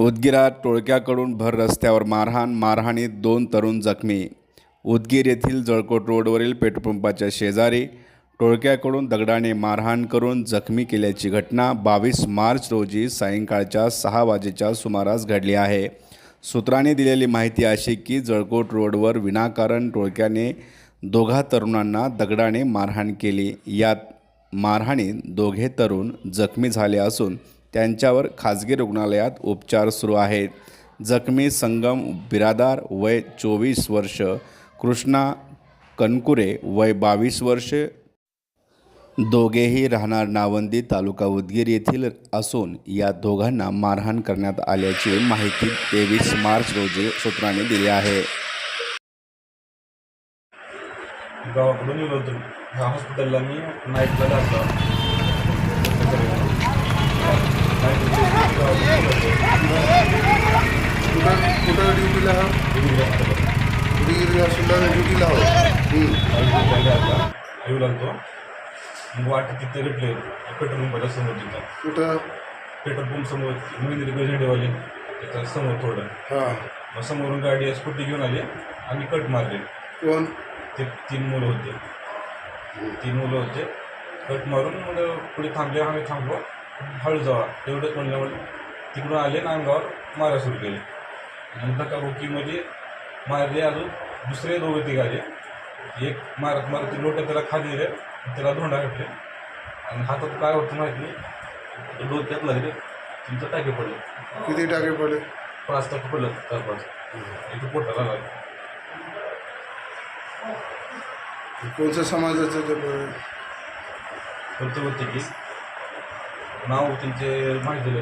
उदगीरात टोळक्याकडून भर रस्त्यावर मारहाण मारहाणीत दोन तरुण जखमी. उदगीर येथील जळकोट रोडवरील पेट्रोलपंपाच्या शेजारी टोळक्याकडून दगडाने मारहाण करून जखमी केल्याची घटना बावीस मार्च रोजी सायंकाळच्या सहा वाजेच्या सुमारास घडली आहे. सूत्रांनी दिलेली माहिती अशी की जळकोट रोडवर विनाकारण टोळक्याने दोघा तरुणांना दगडाने मारहाण केली. यात मारहाणीत दोघे तरुण जखमी झाले असून त्यांच्यावर खाजगी रुग्णालयात उपचार सुरू आहेत. जखमी संगम बिरादार वय चोवीस वर्ष कृष्णा कनकुरे वय बावीस वर्ष. दोघेही राहणार नावंदी तालुका उदगीर येथील असून या दोघांना मारहाण करण्यात आल्याची माहिती तेवीस मार्च रोजी सूत्रांनी दिली आहे. गावाकडून येलो होतो. ह्या हॉस्पिटलला मी नाईटला जातो. कुठं कुठं ड्युटीला हा उदगीर हॉस्पिटलला ड्युटीला हो येऊ लागतो मग वाटत तिथे रिप्लेन पेट्रोल पंपाच्या समोर तिथं कुठं पेट्रोल पंप समोर महेंद्र झेंडेवाले त्याच्यासमोर थोडं हां मग समोरून गाडी स्कूटी घेऊन आली आणि कट मारले कोण ते तीन मुलं होते तीन मुलं होते कट मारून मग पुढे थांबले आम्ही थांबलो. हळू जावा तेवढंच म्हणल्यामुळे तिकडून आले आणि अंगावर मारा सुरू केले. मग धक्काबुक्कीमध्ये मारले अजून दुसरे दोघे तिघ आले. एक मारत मारत ते लोटं त्याला खाली दिले त्याला धोंडा घातले आणि हातात काय होतं माहीत नाही. डोक्यात लागले तिथं टाके पडले. किती टाके पडले? पाच टाके पडलं चार पाच. इथं पोटाला लागले. कोणत्या समाजाचं ते होते की? नाव त्यांचे माहिती दिलं